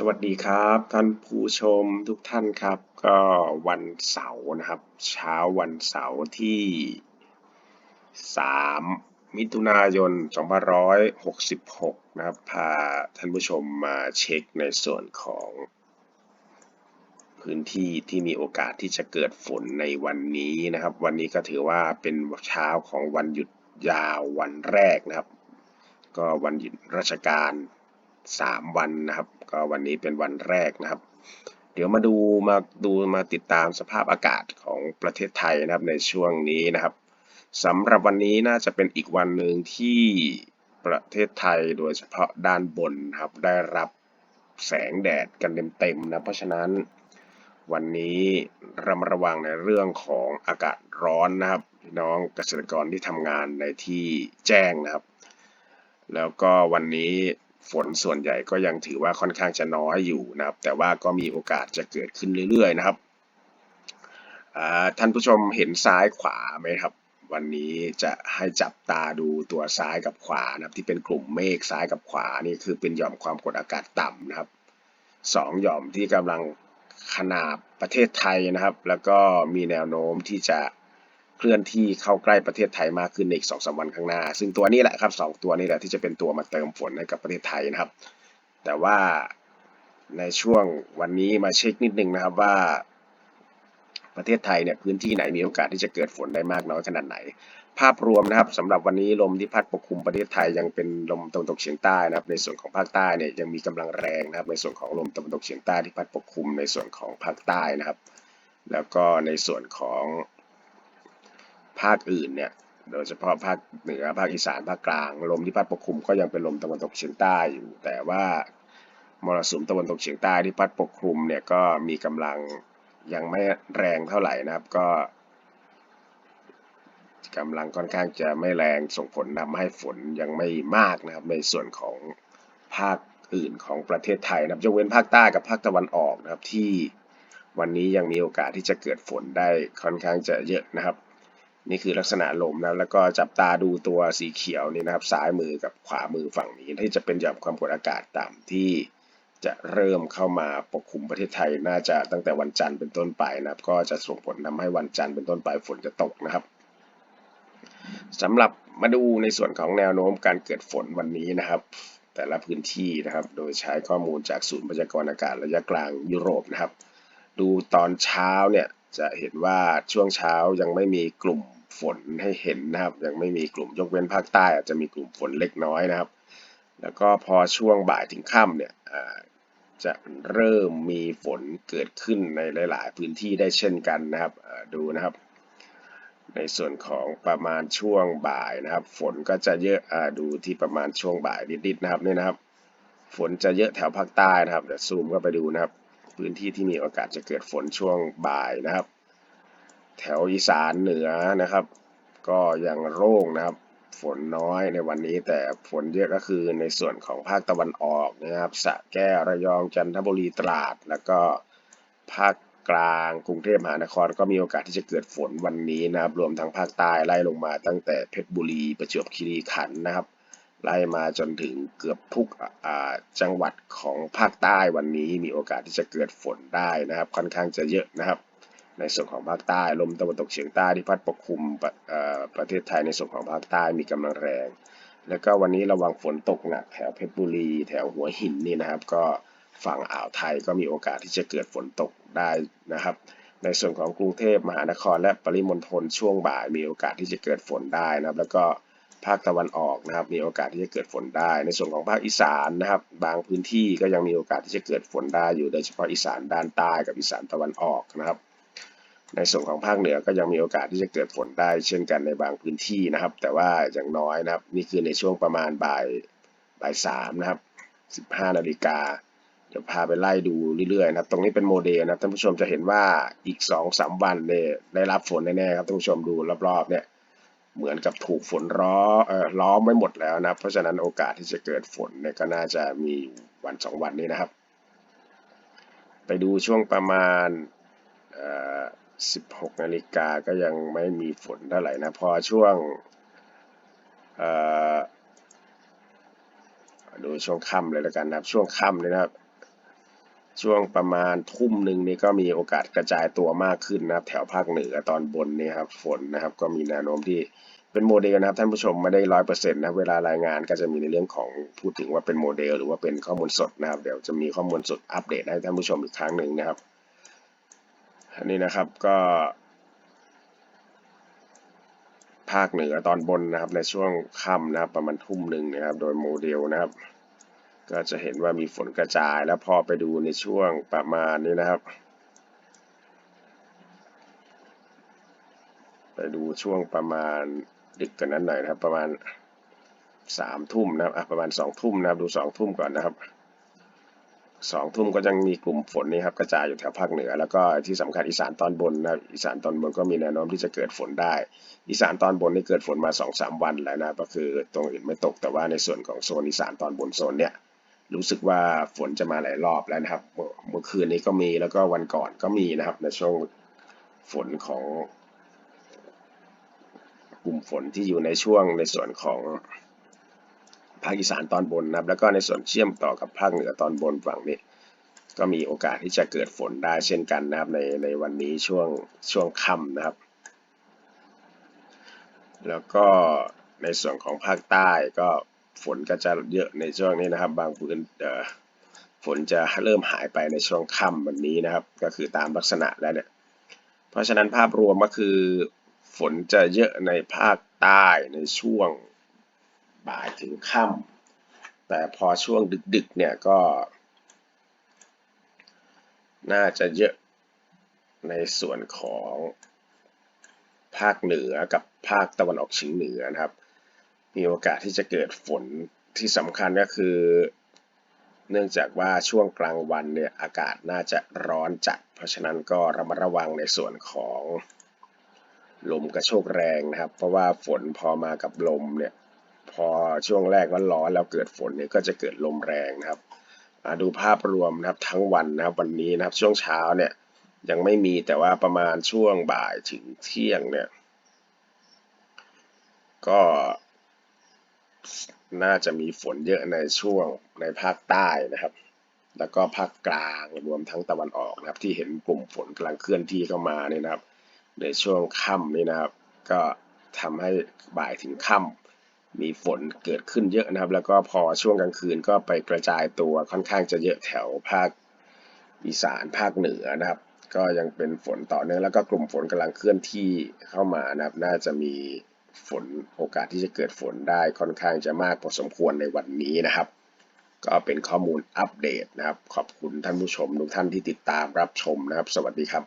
สวัสดีครับ ท่านผู้ชมทุกท่านครับ ก็วันเสาร์นะครับ เช้าวันเสาร์ที่ 3 มิถุนายน 2566 นะครับ พาท่านผู้ชมมาเช็คในส่วนของพื้นที่ที่มีโอกาสที่จะเกิดฝนในวันนี้นะครับ วันนี้ก็ถือว่าเป็นเช้าของวันหยุดยาววันแรกนะครับ ก็วันหยุดราชการ 3 วันนะครับ ก็วันนี้เป็นวันแรกนะครับ เดี๋ยวมาดูมาดูมาติดตามสภาพอากาศของประเทศไทยนะครับในช่วงนี้นะครับสำหรับวันนี้น่าจะเป็นอีกวันหนึ่งที่ประเทศไทยโดยเฉพาะด้านบนครับได้รับแสงแดดกันเต็มๆนะเพราะฉะนั้นวันนี้ระมัดระวังในเรื่องของอากาศร้อนนะครับพี่น้องเกษตรกรที่ทำงานในที่แจ้งนะครับ แล้วก็วันนี้ ฝนส่วนใหญ่ก็ยังถือว่าค่อนข้างจะน้อยอยู่นะครับ แต่ว่าก็มีโอกาสจะเกิดขึ้นเรื่อยๆนะครับท่านผู้ชมเห็นซ้ายขวาไหมครับ วันนี้จะให้จับตาดูตัวซ้ายกับขวานะครับ ที่เป็นกลุ่มเมฆซ้ายกับขวานี่คือเป็นหย่อมความกดอากาศต่ำนะครับสองหย่อมที่กำลังขนาบประเทศไทยนะครับ แล้วก็มีแนวโน้มที่จะ เคลื่อนที่เข้าใกล้ประเทศไทยมากขึ้นในอีกสองสวันข้างหน้า ซึ่งตัวนี้แหละครับสองตัวนี้แหละที่จะเป็นตัวมาเติมฝนให้กับประเทศไทยนะครับ แต่ว่าในช่วงวันนี้มาเช็คนิดนึงนะครับว่าประเทศไทยเนี่ยพื้นที่ไหนมีโอกาสที่จะเกิดฝนได้มากน้อยขนาดไหน ภาพรวมนะครับสำหรับวันนี้ลมที่พัดปกคลุมประเทศไทยยังเป็นลมตะวันตกเฉียงใต้นะครับ ในส่วนของภาคใต้เนี่ยยังมีกำลังแรงนะครับ ในส่วนของลมตะวันตกเฉียงใต้ที่พัดปกคลุมในส่วนของภาคใต้นะครับ แล้วก็ในส่วนของ ภาคอื่นเนี่ยโดยเฉพาะภาคเหนือภาคอีสานภาคกลาง ลมที่พัดปกคลุมก็ยังเป็นลมตะวันตกเฉียงใต้อยู่ แต่ว่ามรสุมตะวันตกเฉียงใต้ที่พัดปกคลุมเนี่ยก็มีกำลังยังไม่แรงเท่าไหร่นะครับก็กำลังค่อนข้างจะไม่แรงส่งผลทำให้ฝนยังไม่มากนะครับ ในส่วนของภาคอื่นของประเทศไทยนะครับยกเว้นภาคใต้กับภาคตะวันออกนะครับที่วันนี้ยังมีโอกาสที่จะเกิดฝนได้ค่อนข้างจะเยอะนะครับ นี่คือลักษณะลมนะแล้วก็จับตาดูตัวสีเขียวนี่นะครับ ซ้ายมือกับขวามือฝั่งนี้ที่จะเป็นหย่อมความกดอากาศต่ำที่จะเริ่มเข้ามาปกคลุมประเทศไทยน่าจะตั้งแต่วันจันทร์เป็นต้นไปนะครับ ก็จะส่งผลทำให้วันจันทร์เป็นต้นไปฝนจะตกนะครับสำหรับมาดูในส่วนของแนวโน้มการเกิดฝนวันนี้นะครับ แต่ละพื้นที่นะครับ โดยใช้ข้อมูลจากศูนย์พยากรณ์อากาศระยะกลางยุโรปนะครับ ดูตอนเช้าเนี่ย จะเห็นว่าช่วงเช้ายังไม่มีกลุ่มฝนให้เห็นนะครับ ยังไม่มีกลุ่มยกเว้นภาคใต้อาจจะมีกลุ่มฝนเล็กน้อยนะครับ แล้วก็พอช่วงบ่ายถึงค่ำเนี่ยจะเริ่มมีฝนเกิดขึ้นในหลาย ๆ พื้นที่ได้เช่นกันนะครับดูนะครับ ในส่วนของประมาณช่วงบ่ายนะครับ ฝนก็จะเยอะอดูที่ประมาณช่วงบ่ายนิด ๆ นะครับนี่นะครับ ฝนจะเยอะแถวภาคใต้นะครับเดี๋ยวซูมเข้าไปดูนะครับ พื้นที่ที่มีโอกาสจะเกิดฝนช่วงบ่ายนะครับ แถวอีสานเหนือนะครับ ก็ยังโล่งนะครับ ฝนน้อยในวันนี้แต่ฝนเยอะก็คือในส่วนของภาคตะวันออกนะครับสระแก้วระยองจันทบุรีตราด แล้วก็ภาคกลางกรุงเทพมหานครก็มีโอกาสที่จะเกิดฝนวันนี้นะครับ รวมทั้งภาคใต้ไล่ลงมาตั้งแต่เพชรบุรีประจวบคีรีขันธ์นะครับ ไล่มาจนถึงเกือบทุกจังหวัดของภาคใต้วันนี้มีโอกาสที่จะเกิดฝนได้นะครับ ค่อนข้างจะเยอะนะครับ ในส่วนของภาคใต้ลมตะวันตกเฉียงใต้ที่พัดปกคลุมปรประเทศไทยในส่วนของภาคใต้มีกำลังแรง แล้วก็วันนี้ระวังฝนตกหนักแถวเพชรบุรี แถวหัวหินนี่นะครับ ก็ฝั่งอ่าวไทยก็มีโอกาสที่จะเกิดฝนตกได้นะครับ ในส่วนของกรุงเทพมหานครและปริมณฑลช่วงบ่ายมีโอกาสที่จะเกิดฝนได้นะครับ แล้วก็ ภาคตะวันออกนะครับ มีโอกาสที่จะเกิดฝนได้ ในส่วนของภาคอีสานนะครับ บางพื้นที่ก็ยังมีโอกาสที่จะเกิดฝนได้อยู่โดยเฉพาะอีสานด้านใต้กับอีสานตะวันออกนะครับ ในส่วนของภาคเหนือก็ยังมีโอกาสที่จะเกิดฝนได้ เช่นกันในบางพื้นที่นะครับ แต่ว่าอย่างน้อยนะครับนี่คือในช่วงประมาณบ่ายบ่ายสามนะครับ 15นาฬิกาเดี๋ยวพาไปไล่ดูเรื่อยๆนะครับ ตรงนี้เป็นโมเดลนะท่านผู้ชมจะเห็นว่าอีก2อสวันเนี่ยได้รับฝนแน่ๆครับท่านผู้ชมดูรอบๆเนี่ย เหมือนกับถูกฝนล้อเอ่อล้อมไว้หมดแล้วนะเพราะฉะนั้นโอกาสที่จะเกิดฝนเนี่ยก็น่าจะมีวันสองวันนี้นะครับ ไปดูช่วงประมาณเอ่อ16นาฬิกาก็ยังไม่มีฝนเท่าไหร่นะพอช่วงดูช่วงค่ำเลยแล้วกันนะครับช่วงค่ำเลยนะครับ ช่วงประมาณทุ่มหนึ่งนี่ก็มีโอกาสกระจายตัวมากขึ้นนะครับ แถวภาคเหนือตอนบนนี่ครับฝนนะครับ ก็มีแนวโน้มที่เป็นโมเดลนะครับท่านผู้ชมไม่ได้ร้อยเปอร์เซ็นต์นะเวลารายงานก็จะมีในเรื่องของพูดถึงว่าเป็นโมเดล หรือว่าเป็นข้อมูลสดนะครับ เดี๋ยวจะมีข้อมูลสดอัปเดตให้ท่านผู้ชมอีกครั้งหนึ่งนะครับอันนี้นะครับก็ ภาคเหนือตอนบนนะครับในช่วงค่ำนะครับประมาณทุ่มหนึ่งนะครับ โดยโมเดลนะครับ ก็จะเห็นว่ามีฝนกระจายแล้วพอไปดูในช่วงประมาณนี้นะครับ ไปดูช่วงประมาณดึกกันนั้นหน่อยนะครับ ประมาณสามทุ่มนะครับอะประมาณสองทุ่มนะครับดูสองทุ่มก่อนนะครับสองทุ่มก็ยังมีกลุ่มฝนนี่ครับกระจายอยู่แถวภาคเหนือ แล้วก็ที่สำคัญอีสานตอนบนนะอีสานตอนบนก็มีแนวโน้มที่จะเกิดฝนได้ อีสานตอนบนนี่เกิดฝนมาสองสามวันแล้วนะก็คือตรงอื่นไม่ตกแต่ว่าในส่วนของโซนอีสานตอนบนโซนเนี้ย รู้สึกว่าฝนจะมาหลายรอบแล้วนะครับ เมื่อคืนนี้ก็มีแล้วก็วันก่อนก็มีนะครับ ในช่วงฝนของ กลุ่มฝนที่อยู่ในช่วงในส่วนของภาคอีสานตอนบนนะครับ แล้วก็ในส่วนเชื่อมต่อกับภาคเหนือตอนบนฝั่งนี้ ก็มีโอกาสที่จะเกิดฝนได้เช่นกันนะครับในในวันนี้ช่วงช่วงค่ำนะครับ แล้วก็ในส่วนของภาคใต้ก็ ฝนก็จะเยอะในช่วงนี้นะครับ บางพื้นฝนจะเริ่มหายไปในช่วงค่ำวันนี้นะครับ ก็คือตามลักษณะแล้วเนี่ยเพราะฉะนั้นภาพรวมก็คือฝนจะเยอะในภาคใต้ในช่วงบ่ายถึงค่ำแต่พอช่วงดึกๆเนี่ยก็ น่าจะเยอะในส่วนของภาคเหนือกับภาคตะวันออกเฉียงเหนือนะครับ มีโอกาสที่จะเกิดฝนที่สำคัญก็คือ เนื่องจากว่าช่วงกลางวันเนี่ยอากาศน่าจะร้อนจัด เพราะฉะนั้นก็ระมัดระวังในส่วนของลมกระโชกแรงนะครับ เพราะว่าฝนพอมากับลมเนี่ยพอช่วงแรกว่าร้อนแล้วเกิดฝนเนี่ยก็จะเกิดลมแรงนะครับดูภาพรวมนะครับทั้งวันนะครับวันนี้นะครับช่วงเช้าเนี่ยยังไม่มีแต่ว่าประมาณช่วงบ่ายถึงเที่ยงเนี่ยก็ น่าจะมีฝนเยอะในช่วงในภาคใต้นะครับ แล้วก็ภาคกลางรวมทั้งตะวันออกนะครับ ที่เห็นกลุ่มฝนกำลังเคลื่อนที่เข้ามาเนี่ยนะครับ ในช่วงค่ำนี่นะครับ ก็ทำให้บ่ายถึงค่ำมีฝนเกิดขึ้นเยอะนะครับ แล้วก็พอช่วงกลางคืนก็ไปกระจายตัวค่อนข้างจะเยอะแถวภาคอีสานภาคเหนือนะครับ ก็ยังเป็นฝนต่อเนื่องแล้วก็กลุ่มฝนกำลังเคลื่อนที่เข้ามานะครับ น่าจะมี ฝนโอกาสที่จะเกิดฝนได้ค่อนข้างจะมากพอสมควรในวันนี้นะครับ ก็เป็นข้อมูลอัปเดตนะครับ ขอบคุณท่านผู้ชมทุกท่านที่ติดตามรับชมนะครับ สวัสดีครับ